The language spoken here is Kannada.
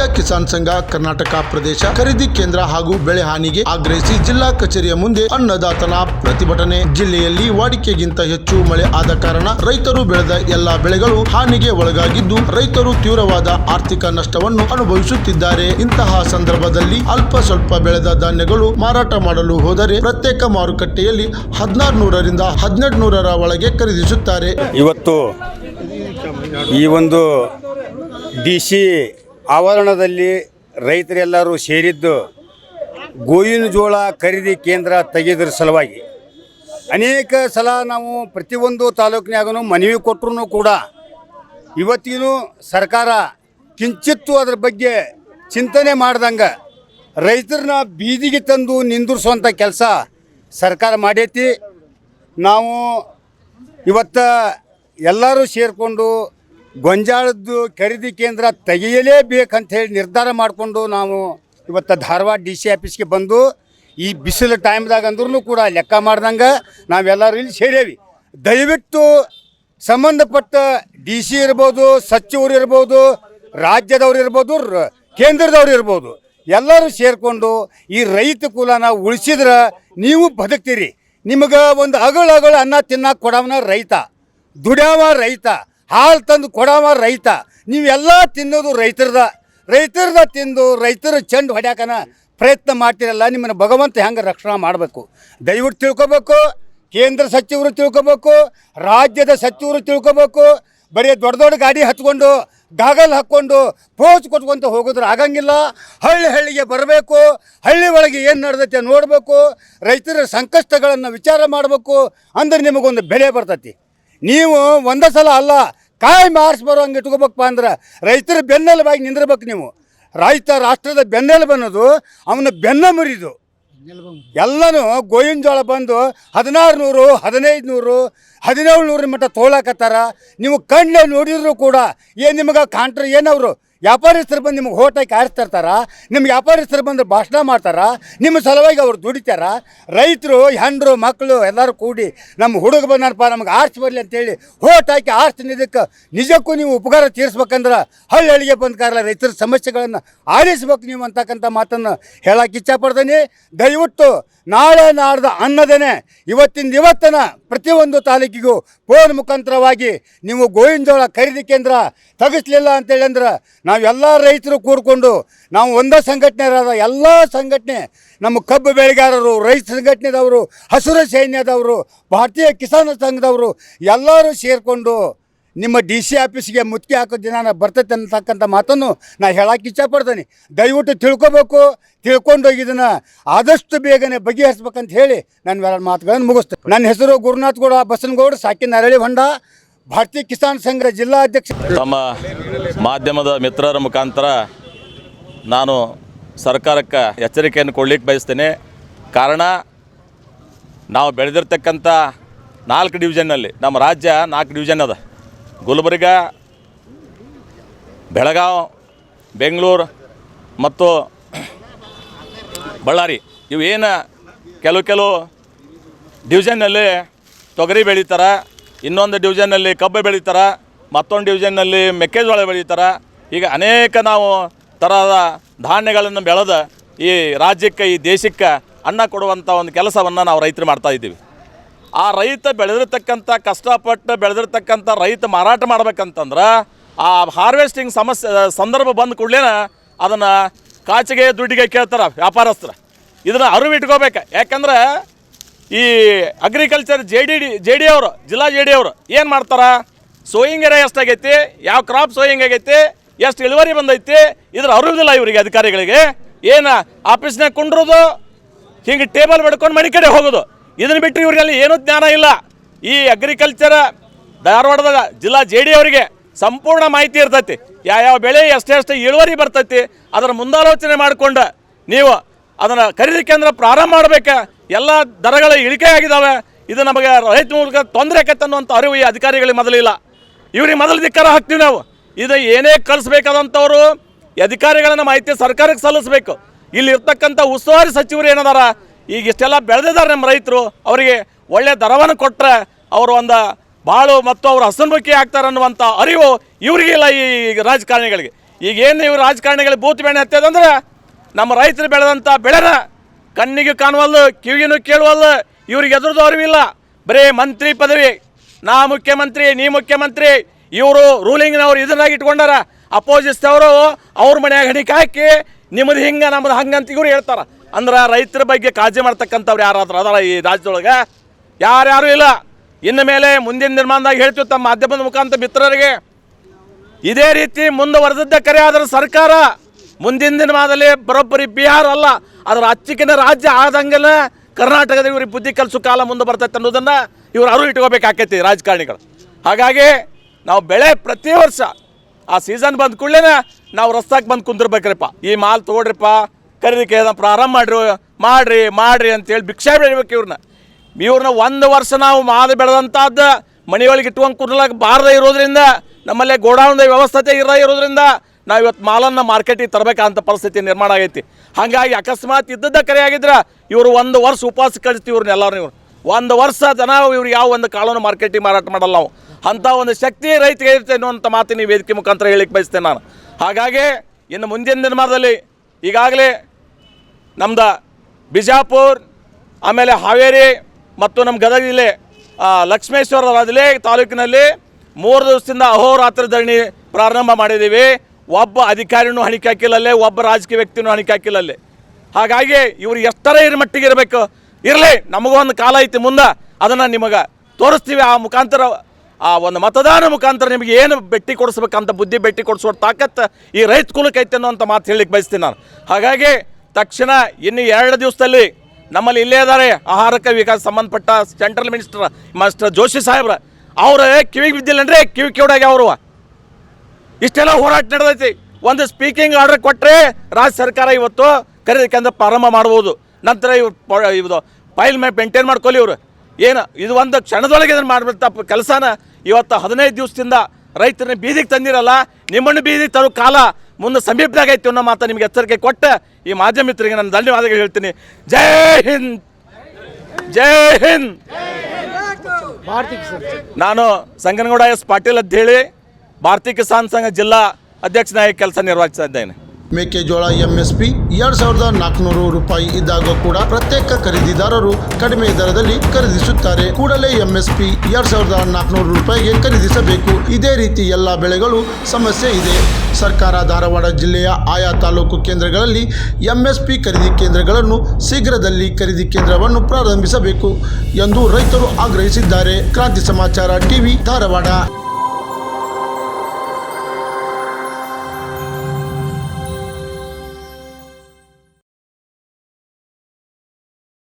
ಭಾರತೀಯ ಕಿಸಾನ್ ಸಂಘ ಕರ್ನಾಟಕ ಪ್ರದೇಶ ಖರೀದಿ ಕೇಂದ್ರ ಹಾಗೂ ಬೆಳೆ ಹಾನಿಗೆ ಆಗ್ರಹಿಸಿ ಜಿಲ್ಲಾ ಕಚೇರಿಯ ಮುಂದೆ ಅನ್ನದಾತನ ಪ್ರತಿಭಟನೆ. ಜಿಲ್ಲೆಯಲ್ಲಿ ವಾಡಿಕೆಗಿಂತ ಹೆಚ್ಚು ಮಳೆ ಆದ ಕಾರಣ ರೈತರು ಬೆಳೆದ ಎಲ್ಲಾ ಬೆಳೆಗಳು ಹಾನಿಗೆ ಒಳಗಾಗಿದ್ದು, ರೈತರು ತೀವ್ರವಾದ ಆರ್ಥಿಕ ನಷ್ಟವನ್ನು ಅನುಭವಿಸುತ್ತಿದ್ದಾರೆ. ಇಂತಹ ಸಂದರ್ಭದಲ್ಲಿ ಅಲ್ಪ ಸ್ವಲ್ಪ ಬೆಳೆದ ಧಾನ್ಯಗಳು ಮಾರಾಟ ಮಾಡಲು ಹೋದರೆ ಪ್ರತ್ಯೇಕ ಮಾರುಕಟ್ಟೆಯಲ್ಲಿ ಹದಿನಾರು ನೂರರಿಂದ ಹದಿನೆಂಟು ನೂರರ ಒಳಗೆ ಖರೀದಿಸುತ್ತಾರೆ. ಇವತ್ತು ಈ ಒಂದು ಡಿ ಸಿ ಆವರಣದಲ್ಲಿ ರೈತರೆಲ್ಲರೂ ಸೇರಿದ್ದು ಗೋವಿನ ಜೋಳ ಖರೀದಿ ಕೇಂದ್ರ ತೆಗೆದ್ರ ಸಲುವಾಗಿ. ಅನೇಕ ಸಲ ನಾವು ಪ್ರತಿಯೊಂದು ತಾಲೂಕಿನಾಗೂ ಮನವಿ ಕೊಟ್ಟರು ಕೂಡ ಇವತ್ತಿನ ಸರ್ಕಾರ ಕಿಂಚಿತ್ತು ಅದರ ಬಗ್ಗೆ ಚಿಂತನೆ ಮಾಡ್ದಂಗೆ ರೈತರನ್ನ ಬೀದಿಗೆ ತಂದು ನಿಂದಿರಿಸುವಂಥ ಕೆಲಸ ಸರ್ಕಾರ ಮಾಡೈತಿ. ನಾವು ಇವತ್ತು ಎಲ್ಲರೂ ಸೇರಿಕೊಂಡು ಗೊಂಜಾಳದ್ದು ಖರೀದಿ ಕೇಂದ್ರ ತೆಗೆಯಲೇಬೇಕಂತ ಹೇಳಿ ನಿರ್ಧಾರ ಮಾಡಿಕೊಂಡು ನಾವು ಇವತ್ತು ಧಾರವಾಡ ಡಿ ಸಿ ಆಫೀಸ್ಗೆ ಬಂದು ಈ ಬಿಸಿಲು ಟೈಮ್ದಾಗ ಅಂದ್ರೂ ಕೂಡ ಲೆಕ್ಕ ಮಾಡ್ದಂಗೆ ನಾವೆಲ್ಲರೂ ಇಲ್ಲಿ ಸೇರೇವಿ ದಯವಿಟ್ಟು ಸಂಬಂಧಪಟ್ಟ ಡಿ ಸಿ ಇರ್ಬೋದು, ಸಚಿವರು ಇರ್ಬೋದು, ರಾಜ್ಯದವ್ರು ಇರ್ಬೋದು ಕೇಂದ್ರದವ್ರು ಇರ್ಬೋದು, ಎಲ್ಲರೂ ಸೇರಿಕೊಂಡು ಈ ರೈತ ಕುಲನ ಉಳಿಸಿದ್ರೆ ನೀವು ಬದುಕ್ತೀರಿ. ನಿಮಗೆ ಒಂದು ಅಗಳು ಅಗಳು ಅನ್ನ ತಿನ್ನಕ್ಕೆ ಕೊಡವನ ರೈತ, ದುಡ್ಯಾವ ರೈತ ಹಾಲು ತಂದು ಕೊಡವ ರೈತ. ನೀವೆಲ್ಲ ತಿನ್ನೋದು ರೈತರದ. ರೈತರದ ತಿಂದು ರೈತರ ಚೆಂಡು ಹೊಡ್ಯಾಕನ ಪ್ರಯತ್ನ ಮಾಡ್ತಿರಲ್ಲ, ನಿಮ್ಮನ್ನು ಭಗವಂತ ಹೆಂಗೆ ರಕ್ಷಣೆ ಮಾಡಬೇಕು? ದಯವಿಟ್ಟು ತಿಳ್ಕೊಬೇಕು, ಕೇಂದ್ರ ಸಚಿವರು ತಿಳ್ಕೊಬೇಕು, ರಾಜ್ಯದ ಸಚಿವರು ತಿಳ್ಕೊಬೇಕು. ಬರೀ ದೊಡ್ಡ ದೊಡ್ಡ ಗಾಡಿ ಹತ್ಕೊಂಡು, ಗಾಗಲ್ ಹಾಕ್ಕೊಂಡು, ಪೋಚ್ ಕೊಟ್ಕೊಂತ ಹೋಗೋದ್ರೆ ಆಗಂಗಿಲ್ಲ. ಹಳ್ಳಿ ಹಳ್ಳಿಗೆ ಬರಬೇಕು, ಹಳ್ಳಿ ಒಳಗೆ ಏನು ನಡೆದೈತೆ ನೋಡಬೇಕು. ರೈತರ ಸಂಕಷ್ಟಗಳನ್ನು ವಿಚಾರ ಮಾಡಬೇಕು. ಅಂದ್ರೆ ನಿಮಗೊಂದು ಬೆಲೆ ಬರ್ತೈತಿ. ನೀವು ಒಂದೇ ಸಲ ಅಲ್ಲ ಕಾಯಿ ಮಾರ್ಸ್ ಬರೋ ಹಂಗೆ ಇಟ್ಕೋಬೇಕಪ್ಪ ಅಂದ್ರೆ ರೈತರ ಬೆನ್ನೆಲುಬಾಗಿ ನಿಂದಿರ್ಬೇಕು ನೀವು. ರೈತ ರಾಷ್ಟ್ರದ ಬೆನ್ನೆಲುಬು ಅನ್ನೋದು ಅವನ ಬೆನ್ನ ಮುರಿದು. ಎಲ್ಲನೂ ಗೋವಿನ ಜೋಳ ಬಂದು ಹದಿನಾರು ನೂರು ಹದಿನೈದು ನೂರು ಹದಿನೇಳು ನೂರು ಮಟ್ಟ ತೊಗೊಳಕತ್ತಾರ ನೀವು ಕಣ್ಣೆ ನೋಡಿದ್ರು ಕೂಡ ಏನು ನಿಮಗೆ ಕಾಂಟ್ರ ಏನವರು ವ್ಯಾಪಾರಸ್ಥರು ಬಂದು ನಿಮಗೆ ಹೋಟಾಕಿ ಆರಿಸ್ತಾ ಇರ್ತಾರ ನಿಮ್ಮ ವ್ಯಾಪಾರಸ್ಥರು ಬಂದು ಭಾಷಣ ಮಾಡ್ತಾರ, ನಿಮ್ಮ ಸಲುವಾಗಿ ಅವ್ರು ದುಡಿತಾರ. ರೈತರು, ಹೆಂಡರು ಮಕ್ಕಳು ಎಲ್ಲರೂ ಕೂಡಿ ನಮ್ಮ ಹುಡುಗ ಬಂದಪ್ಪ ನಮ್ಗೆ ಆರ್ಸಿ ಬರಲಿ ಅಂತೇಳಿ ಹೋಟ್ ಹಾಕಿ ನಿಜಕ್ಕೆ ನಿಜಕ್ಕೂ ನೀವು ಉಪಕಾರ ತೀರಿಸ್ಬೇಕಂದ್ರೆ ಹಳ್ಳಿ ಹಳ್ಳಿಗೆ ಬಂದ ಕಾರಣ ರೈತರ ಸಮಸ್ಯೆಗಳನ್ನು ಆಲಿಸ್ಬೇಕು ನೀವು ಅಂತಕ್ಕಂಥ ಮಾತನ್ನು ಹೇಳಕ್ಕೆ ಇಚ್ಛಪಡ್ತೀನಿ ದಯವಿಟ್ಟು ನಾಳೆ ನಾಡ್ದ ಅನ್ನದೇನೆ ಇವತ್ತಿಂದ ಇವತ್ತನ ಪ್ರತಿಯೊಂದು ತಾಲೂಕಿಗೂ ಫೋನ್ ಮುಖಾಂತರವಾಗಿ ನೀವು ಗೋವಿನ ಜೋಳ ಖರೀದಿ ಕೇಂದ್ರ ತೆಗಿಸ್ಲಿಲ್ಲ ಅಂತೇಳಿ ಅಂದ್ರೆ ನಾವೆಲ್ಲ ರೈತರು ಕೂರ್ಕೊಂಡು ನಾವು ಒಂದೇ ಸಂಘಟನೆ ಇರೋದ ಎಲ್ಲ ಸಂಘಟನೆ, ನಮ್ಮ ಕಬ್ಬು ಬೆಳೆಗಾರರು, ರೈತ ಸಂಘಟನೆದವರು, ಹಸಿರು ಸೈನ್ಯದವರು, ಭಾರತೀಯ ಕಿಸಾನ್ ಸಂಘದವರು ಎಲ್ಲರೂ ಸೇರಿಕೊಂಡು ನಿಮ್ಮ ಡಿ ಸಿ ಆಫೀಸ್ಗೆ ಮುತ್ತಿಗೆ ಹಾಕೋ ದಿನ ಬರ್ತೈತೆ ಅಂತಕ್ಕಂಥ ಮಾತನ್ನು ನಾ ಹೇಳಕ್ಕೆ ಇಚ್ಛಪಡ್ತೀನಿ. ದಯವಿಟ್ಟು ತಿಳ್ಕೊಬೇಕು. ತಿಳ್ಕೊಂಡೋಗಿ ಇದನ್ನು ಆದಷ್ಟು ಬೇಗನೆ ಬಗೆಹರಿಸ್ಬೇಕಂತ ಹೇಳಿ ನಾನು ಮಾತುಗಳನ್ನು ಮುಗಿಸ್ತೇನೆ. ನನ್ನ ಹೆಸರು ಗುರುನಾಥ್ ಗೌಡ ಬಸನಗೌಡ, ಸಾಕಿ ಅರಳಿ ಹೊಂಡ. ಭಾರತೀಯ ಕಿಸಾನ್ ಸಂಘದ ಜಿಲ್ಲಾ ಅಧ್ಯಕ್ಷ ತಮ್ಮ ಮಾಧ್ಯಮದ ಮಿತ್ರರ ಮುಖಾಂತರ ನಾನು ಸರ್ಕಾರಕ್ಕೆ ಎಚ್ಚರಿಕೆಯನ್ನು ಕೊಡಲಿಕ್ಕೆ ಬಯಸ್ತೇನೆ. ಕಾರಣ, ನಾವು ಬೆಳೆದಿರ್ತಕ್ಕಂಥ ನಾಲ್ಕು ಡಿವಿಷನ್ನಲ್ಲಿ ನಮ್ಮ ರಾಜ್ಯ ನಾಲ್ಕು ಡಿವಿಷನ್ ಅದ. ಗುಲ್ಬರ್ಗ, ಬೆಳಗಾವ್, ಬೆಂಗಳೂರು ಮತ್ತು ಬಳ್ಳಾರಿ. ಇವು ಏನು ಕೆಲವು ಕೆಲವು ಡಿವಿಷನ್ನಲ್ಲಿ ತೊಗರಿ ಬೆಳೀತಾರೆ, ಇನ್ನೊಂದು ಡಿವಿಷನ್ನಲ್ಲಿ ಕಬ್ಬು ಬೆಳೀತಾರೆ, ಮತ್ತೊಂದು ಡಿವಿಷನ್ನಲ್ಲಿ ಮೆಕ್ಕೆಜೋಳ ಬೆಳೀತಾರೆ. ಈಗ ಅನೇಕ ನಾವು ಥರದ ಧಾನ್ಯಗಳನ್ನು ಬೆಳೆದ ಈ ರಾಜ್ಯಕ್ಕೆ, ಈ ದೇಶಕ್ಕೆ ಅನ್ನ ಕೊಡುವಂಥ ಒಂದು ಕೆಲಸವನ್ನು ನಾವು ರೈತರು ಮಾಡ್ತಾ ಇದ್ದೀವಿ. ಆ ರೈತ ಬೆಳೆದಿರ್ತಕ್ಕಂಥ, ಕಷ್ಟಪಟ್ಟು ಬೆಳೆದಿರ್ತಕ್ಕಂಥ ರೈತ ಮಾರಾಟ ಮಾಡ್ಬೇಕಂತಂದ್ರೆ ಆ ಹಾರ್ವೆಸ್ಟಿಂಗ್ ಸಮಸ್ಯೆ ಸಂದರ್ಭ ಬಂದ ಕೂಡಲೇ ಅದನ್ನು ಕಾಚಿಗೆ ದುಡ್ಡಿಗೆ ಕೇಳ್ತಾರೆ ವ್ಯಾಪಾರಸ್ಥರು. ಇದನ್ನು ಅರಿವು ಇಟ್ಕೋಬೇಕು. ಯಾಕಂದ್ರೆ ಈ agriculture J D D J D ಅವರು, ಜಿಲ್ಲಾ ಜೆ ಡಿ ಅವರು ಏನು ಮಾಡ್ತಾರೆ? ಸೋಯಿಂಗ್ ಏರಿಯಾ ಎಷ್ಟಾಗೈತಿ ಯಾವ ಕ್ರಾಪ್ ಸೋಯಿಂಗ್ ಆಗೈತಿ? ಎಷ್ಟು ಇಳುವರಿ ಬಂದೈತಿ? ಇದ್ರ ಅರಿವಿಲ್ಲ ಇವರಿಗೆ ಅಧಿಕಾರಿಗಳಿಗೆ. ಏನು ಆಫೀಸ್ನಾಗ ಕುಂಡ್ರೋದು, ಹಿಂಗೆ ಟೇಬಲ್ ಬಡ್ಕೊಂಡು ಮನೆ ಕಡೆ ಹೋಗೋದು. ಇದನ್ನು ಬಿಟ್ಟು ಇವರಿಗೆಲ್ಲ ಏನೂ ಜ್ಞಾನ ಇಲ್ಲ. ಈ ಅಗ್ರಿಕಲ್ಚರ್ ಧಾರವಾಡದ ಜಿಲ್ಲಾ ಜೆ ಡಿ ಅವರಿಗೆ ಸಂಪೂರ್ಣ ಮಾಹಿತಿ ಇರ್ತೈತಿ. ಯಾವ್ಯಾವ ಬೆಳೆ ಎಷ್ಟೆಷ್ಟು ಇಳುವರಿ ಬರ್ತೈತಿ, ಅದರ ಮುಂದಾಲೋಚನೆ ಮಾಡಿಕೊಂಡು ನೀವು ಅದನ್ನು ಖರೀದಿ ಕೇಂದ್ರ ಪ್ರಾರಂಭ ಮಾಡಬೇಕು. ಎಲ್ಲ ದರಗಳು ಇಳಿಕೆ ಆಗಿದ್ದಾವೆ ಇದು ನಮಗೆ ರೈತ ಮೂಲಕ ತೊಂದರೆ ಆಕತ್ತೆ ಅನ್ನುವಂಥ ಅರಿವು ಈ ಅಧಿಕಾರಿಗಳಿಗೆ ಮೊದಲಿಲ್ಲ. ಇವ್ರಿಗೆ ಮೊದಲು ಧಿಕ್ಕಾರ ಹಾಕ್ತೀವಿ ನಾವು. ಇದು ಏನೇ ಕಳಿಸ್ಬೇಕಾದಂಥವ್ರು ಅಧಿಕಾರಿಗಳನ್ನ ಮಾಹಿತಿ ಸರ್ಕಾರಕ್ಕೆ ಸಲ್ಲಿಸಬೇಕು. ಇಲ್ಲಿರ್ತಕ್ಕಂಥ ಉಸ್ತುವಾರಿ ಸಚಿವರು ಏನದಾರ ಈಗ ಇಷ್ಟೆಲ್ಲ ಬೆಳೆದಿದ್ದಾರೆ ನಮ್ಮ ರೈತರು. ಅವರಿಗೆ ಒಳ್ಳೆಯ ದರವನ್ನು ಕೊಟ್ಟರೆ ಅವರು ಒಂದು ಬಾಳು ಮತ್ತು ಅವರು ಹಸನ್ಮುಖಿ ಆಗ್ತಾರೆ ಅನ್ನುವಂಥ ಅರಿವು ಇವರಿಗಿಲ್ಲ ಈ ರಾಜಕಾರಣಿಗಳಿಗೆ. ಈಗ ಏನು ಇವರು ರಾಜಕಾರಣಿಗಳು ಬೂತ್ ಬೆಣ್ಣೆ ಹತ್ತಿದಂದ್ರೆ ನಮ್ಮ ರೈತರು ಬೆಳೆದಂಥ ಬೆಳೆನ ಕಣ್ಣಿಗೆ ಕಾಣುವಲ್ಲು ಕಿವಿಗೂ ಕೇಳುವಲ್ಲು ಇವ್ರಿಗೆ ಎದುರದು ಅರಿವಿಲ್ಲ. ಬರೀ ಮಂತ್ರಿ ಪದವಿ, ನಾ ಮುಖ್ಯಮಂತ್ರಿ, ನೀ ಮುಖ್ಯಮಂತ್ರಿ, ಇವರು ರೂಲಿಂಗ್ನವ್ರು ಇದನ್ನಾಗಿ ಇಟ್ಕೊಂಡಾರ ಅಪೋಸಿಸ್ದವರು ಅವ್ರ ಮನೆಯಾಗ ಹಣಿಕೆ ಹಾಕಿ ನಿಮ್ಮದು ಹಿಂಗೆ, ನಮ್ಮದು ಹಂಗಂತ ಇವರು ಹೇಳ್ತಾರೆ. ಅಂದ್ರೆ ರೈತರ ಬಗ್ಗೆ ಕಾಳಜಿ ಮಾಡ್ತಕ್ಕಂಥವ್ರು ಯಾರಾದ್ರು ಅದರ ಈ ರಾಜ್ಯದೊಳಗೆ? ಯಾರ್ಯಾರು ಇಲ್ಲ. ಇನ್ನು ಮೇಲೆ ಮುಂದಿನ ನಿರ್ಮಾಣದಾಗ ಹೇಳ್ತೀವಿ ತಮ್ಮ ಮಾಧ್ಯಮದ ಮುಖಾಂತರ ಮಿತ್ರರಿಗೆ. ಇದೇ ರೀತಿ ಮುಂದುವರೆದದ್ದ ಕರೆ ಆದರೆ ಸರ್ಕಾರ ಮುಂದಿನ ದಿನಮಾನದಲ್ಲಿ ಬರೋಬ್ಬರಿ ಬಿಹಾರ ಅಲ್ಲ, ಅದರ ಅಚ್ಚಿಕಿನ ರಾಜ್ಯ ಆದಂಗೆಲ್ಲ ಕರ್ನಾಟಕದ ಇವ್ರಿಗೆ ಬುದ್ಧಿ ಕೆಲಸ ಕಾಲ ಮುಂದೆ ಬರ್ತೈತೆ ಅನ್ನೋದನ್ನು ಇವ್ರು ಅರು ಇಟ್ಕೋಬೇಕಾಕೈತಿ ರಾಜಕಾರಣಿಗಳು. ಹಾಗಾಗಿ ನಾವು ಬೆಳೆ ಪ್ರತಿ ವರ್ಷ ಆ ಸೀಸನ್ ಬಂದ ಕೂಡಲೇ ನಾವು ರಸ್ತಾಕ್ ಬಂದು ಕುಂದಿರ್ಬೇಕ್ರಿಪ್ಪ. ಈ ಮಾಲ್ ತೊಗೊಳ್ರಿಪ್ಪ ಅದನ್ನು ಪ್ರಾರಂಭ ಮಾಡ್ರಿ ಮಾಡ್ರಿ ಮಾಡ್ರಿ ಅಂತೇಳಿ ಭಿಕ್ಷೆ ಬೆಳಿಬೇಕು ಇವ್ರನ್ನ. ಇವ್ರನ್ನ ಒಂದು ವರ್ಷ ನಾವು ಮಾದ ಬೆಳೆದಂಥದ್ದು ಮನೆಯೊಳಗೆ ಇಟ್ಕೊಂಡು ಕುರ್ಲಾಕ ಬಾರದೇ ಇರೋದ್ರಿಂದ, ನಮ್ಮಲ್ಲೇ ಗೋಡೌನ್ದ ವ್ಯವಸ್ಥೆ ಇರ ಇರೋದ್ರಿಂದ ನಾವು ಇವತ್ತು ಮಾಲನ್ನು ಮಾರ್ಕೆಟಿಗೆ ತರಬೇಕಂತ ಪರಿಸ್ಥಿತಿ ನಿರ್ಮಾಣ ಆಗೈತಿ. ಹಾಗಾಗಿ ಅಕಸ್ಮಾತ್ ಇದ್ದದ್ದ ಕರೆ ಆಗಿದ್ರೆ ಇವರು ಒಂದು ವರ್ಷ ಉಪವಾಸ ಕಳಿಸ್ತೀವಿ ಇವ್ರನ್ನ ಎಲ್ಲರೂ ಇವ್ರು. ಒಂದು ವರ್ಷ ಜನ ಇವ್ರು ಯಾವ ಒಂದು ಕಾಳನ್ನು ಮಾರ್ಕೆಟಿಗೆ ಮಾರಾಟ ಮಾಡಲ್ಲ ನಾವು. ಅಂಥ ಒಂದು ಶಕ್ತಿ ರೈತಿಗೆ ಇರುತ್ತೆ ಅನ್ನುವಂಥ ಮಾತಿನ ಈ ವೇದಿಕೆ ಮುಖಾಂತರ ಹೇಳಿಕ್ಕೆ ಬಯಸ್ತೇನೆ ನಾನು. ಹಾಗಾಗಿ ಇನ್ನು ಮುಂದಿನ ದಿನಮಾನದಲ್ಲಿ ಈಗಾಗಲೇ ನಮ್ದು ಬಿಜಾಪುರ್, ಆಮೇಲೆ ಹಾವೇರಿ ಮತ್ತು ನಮ್ಮ ಗದಗ ಜಿಲ್ಲೆ ಲಕ್ಷ್ಮೇಶ್ವರ ಜಿಲ್ಲೆ ತಾಲೂಕಿನಲ್ಲಿ ಮೂರು ದಿವಸದಿಂದ ಅಹೋರಾತ್ರಿ ಧರಣಿ ಪ್ರಾರಂಭ ಮಾಡಿದ್ದೀವಿ. ಒಬ್ಬ ಅಧಿಕಾರಿನೂ ಹಣಿಕೆ ಹಾಕಿಲ್ಲಲ್ಲೇ, ಒಬ್ಬ ರಾಜಕೀಯ ವ್ಯಕ್ತಿನೂ ಹಣಿಕೆ ಹಾಕಿಲ್ಲಲ್ಲೇ. ಹಾಗಾಗಿ ಇವ್ರು ಎಷ್ಟರ ಇರ ಮಟ್ಟಿಗೆ ಇರಬೇಕು? ಇರಲಿ, ನಮಗೂ ಒಂದು ಕಾಲ ಐತಿ ಮುಂದೆ, ಅದನ್ನು ನಿಮಗೆ ತೋರಿಸ್ತೀವಿ. ಆ ಮುಖಾಂತರ, ಆ ಒಂದು ಮತದಾನ ಮುಖಾಂತರ ನಿಮಗೆ ಏನು ಬೆಟ್ಟಿ ಕೊಡಿಸ್ಬೇಕಂತ ಬುದ್ಧಿ ಬೆಟ್ಟಿ ಕೊಡಿಸುವ ತಾಕತ್ತು ಈ ರೈತ ಕುಲಕ್ಕೆ ಐತೆ ಅನ್ನೋಂಥ ಮಾತು ಹೇಳಲಿಕ್ಕೆ ಬಯಸ್ತೀನಿ ನಾನು. ಹಾಗಾಗಿ ತಕ್ಷಣ ಇನ್ನು ಎರಡು ದಿವಸದಲ್ಲಿ ನಮ್ಮಲ್ಲಿ ಇಲ್ಲೇ ಇದ್ದಾರೆ ಆಹಾರಕ್ಕೆ ವಿಕಾಸ ಸಂಬಂಧಪಟ್ಟ ಸೆಂಟ್ರಲ್ ಮಿನಿಸ್ಟರ್ ಮಾಸ್ಟರ್ ಜೋಶಿ ಸಾಹೇಬ್ರ. ಅವ್ರ ಕಿವಿಗೆ ಬಿದ್ದಿಲ್ಲನ್ರಿ ಕಿವಿ ಕಿವಿಡಾಗಿ ಅವರು. ಇಷ್ಟೆಲ್ಲ ಹೋರಾಟ ನಡೆದೈತಿ. ಒಂದು ಸ್ಪೀಕಿಂಗ್ ಆರ್ಡರ್ ಕೊಟ್ಟರೆ ರಾಜ್ಯ ಸರ್ಕಾರ ಇವತ್ತು ಖರೀದಿಕೆಂದ್ರೆ ಪ್ರಾರಂಭ ಮಾಡ್ಬೋದು. ನಂತರ ಇವ್ರು ಫೈಲ್ ಮೇ ಮೇಂಟೈನ್ ಮಾಡ್ಕೊಳ್ಳಿ ಇವರು. ಏನು, ಇದು ಒಂದು ಕ್ಷಣದೊಳಗೆ ಇದನ್ನು ಮಾಡಿಬಿಡ್ತಾ ಕೆಲಸನ ಇವತ್ತು ಹದಿನೈದು ದಿವಸದಿಂದ ರೈತರನ್ನ ಬೀದಿಗೆ ತಂದಿರಲ್ಲ. ನಿಮ್ಮನ್ನು ಬೀದಿಗೆ ತರೋ ಕಾಲ ಮುಂದೆ ಸಮೀಪದಾಗ ಐತಿ ಅನ್ನೋ ಮಾತು ನಿಮಗೆ ಎಚ್ಚರಿಕೆ ಕೊಟ್ಟ ಈ ಮಾಧ್ಯಮ ಮಿತ್ರರಿಗೆ ನಾನು ಧನ್ಯವಾದಗಳು ಹೇಳ್ತೀನಿ. ಜೈ ಹಿಂದ್! ಜೈ ಹಿಂದ್! ನಾನು ಸಂಗನಗೌಡ ಎಸ್ ಪಾಟೀಲ್ ಅಂತ ಹೇಳಿ ಭಾರತೀಯ ಕಿಸಾನ್ ಸಂಘ ಜಿಲ್ಲಾ ಅಧ್ಯಕ್ಷನಾಗಿ ಕೆಲಸ ನಿರ್ವಹಿಸ್ತಾ ಇದ್ದೇನೆ. ಮೇಕೆಜೋಳ ಎಂಎಸ್ಪಿ ಎರಡ್ ಸಾವಿರದ ನಾಲ್ಕುನೂರು ರೂಪಾಯಿ ಇದ್ದಾಗ ಕೂಡ ಪ್ರತ್ಯೇಕ ಖರೀದಿದಾರರು ಕಡಿಮೆ ದರದಲ್ಲಿ ಖರೀದಿಸುತ್ತಾರೆ. ಕೂಡಲೇ ಎಂಎಸ್ಪಿ ಎರಡ್ ಸಾವಿರದ ನಾಲ್ಕುನೂರು ರೂಪಾಯಿಗೆ ಖರೀದಿಸಬೇಕು. ಇದೇ ರೀತಿ ಎಲ್ಲ ಬೆಳೆಗಳು ಸಮಸ್ಯೆ ಇದೆ. ಸರ್ಕಾರ ಧಾರವಾಡ ಜಿಲ್ಲೆಯ ಆಯಾ ತಾಲೂಕು ಕೇಂದ್ರಗಳಲ್ಲಿ ಎಂಎಸ್ಪಿ ಖರೀದಿ ಕೇಂದ್ರಗಳನ್ನು ಶೀಘ್ರದಲ್ಲಿ ಖರೀದಿ ಕೇಂದ್ರವನ್ನು ಪ್ರಾರಂಭಿಸಬೇಕು ಎಂದು ರೈತರು ಆಗ್ರಹಿಸಿದ್ದಾರೆ. ಕ್ರಾಂತಿ ಸಮಾಚಾರ ಟಿವಿ ಧಾರವಾಡ.